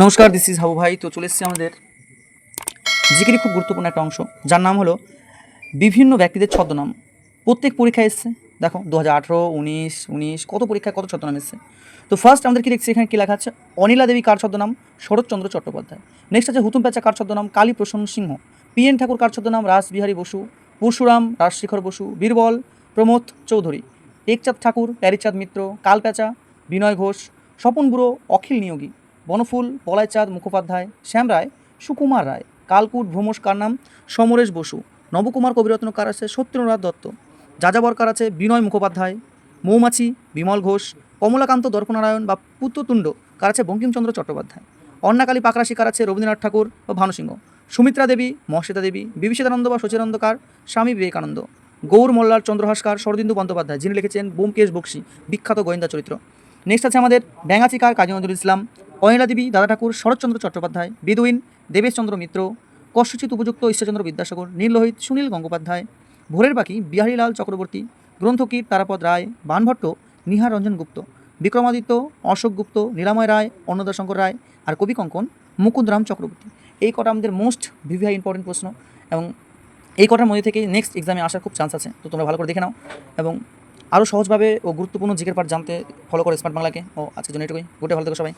নমস্কার this is Habu ভাই। তো চলে এসেছি আমাদের জিকেরই খুব গুরুত্বপূর্ণ একটা অংশ। যার নাম হলো বিভিন্ন ব্যক্তিদের ছদ্মনাম। প্রত্যেক পরীক্ষায় এসছে। দেখো দু হাজার আঠেরো, উনিশ উনিশ, কত পরীক্ষায় কত ছদ্মনাম এসছে। তো ফার্স্ট আমাদের কি দেখছি এখানে কী লেখা আছে? অনিলা দেবী কার ছদ্মনাম? শরৎচন্দ্র চট্টোপাধ্যায়। নেক্সট আছে হুতুম প্যাচা কার ছদ্মনাম? কালী প্রসন্ন সিংহ। পি এন ঠাকুর কার ছদ্মনাম? রাসবিহারী বসু, পরশুরাম, রাজশেখর বসু, বীরবল, প্রমোদ চৌধুরী। একচাঁদ ঠাকুর, প্যারিচাঁদ মিত্র, কালপ্যাচা, বিনয় ঘোষ, স্বপন বুড়ো, অখিল নিয়োগী। বনফুল, পলাইচাঁদ মুখোপাধ্যায়, শ্যাম রায়, সুকুমার রায়, কালকুট ভ্রমস কার নাম সমরেশ বসু, নবকুমার কবিরত্ন কার আছে সত্যেন্দ্রনাথ দত্ত, যাযাবর কার আছে বিনয় মুখোপাধ্যায়, মৌমাছি, বিমল ঘোষ, কমলাকান্ত দর্পনারায়ণ বা পুত্রতুণ্ড কার আছে বঙ্কিমচন্দ্র চট্টোপাধ্যায়, অন্নাকালী পাকরাশি কার আছে রবীন্দ্রনাথ ঠাকুর বা ভানুসিংহ, সুমিত্রা দেবী মহেশ্বেতা দেবী, বিভীষিতানন্দ বা সচিরানন্দ কার, স্বামী বিবেকানন্দ, গৌর মোল্লার চন্দ্রহাসকার শরদিন্দু বন্দ্যোপাধ্যায়, যিনি লিখেছেন বোমকেশ বক্সি, বিখ্যাত গোয়েন্দা চরিত্র। নেক্সট আছে আমাদের ব্যাঙাচিকার কাজী নজরুল ইসলাম অনিলা দেবী, দাদা ঠাকুর, শরৎচন্দ্র চট্টোপাধ্যায়, বিদুইন, দেবেশচন্দ্র মিত্র কষ্টচিত উপযুক্ত ঈশ্বরচন্দ্র বিদ্যাসাগর, নীললোহিত, সুনীল গঙ্গোপাধ্যায় ভোরের পাখি বিহারীলাল চক্রবর্তী গ্রন্থকীর তারাপদ রায়, বানভট্ট নিহার রঞ্জন গুপ্ত, বিক্রমাদিত্য, অশোক গুপ্ত, নীলাময় রায় অন্নদাশঙ্কর রায় আর কবি কঙ্কন, মুকুন্দরাম চক্রবর্তী। এই কটা আমাদের মোস্ট ভিভিআই ইম্পর্টেন্ট প্রশ্ন এবং এই কটার মধ্যে থেকে নেক্সট এক্সামে আসার খুব চান্স আছে, তো তোমরা ভালো করে দেখে নাও এবং আরও সহজভাবে ও গুরুত্বপূর্ণ জিকের পাঠ জানতে ফলো করো স্মার্ট বাংলাকে ও, আজকের জন্য এটুকুই। গোটে ভালো থেকো সবাই।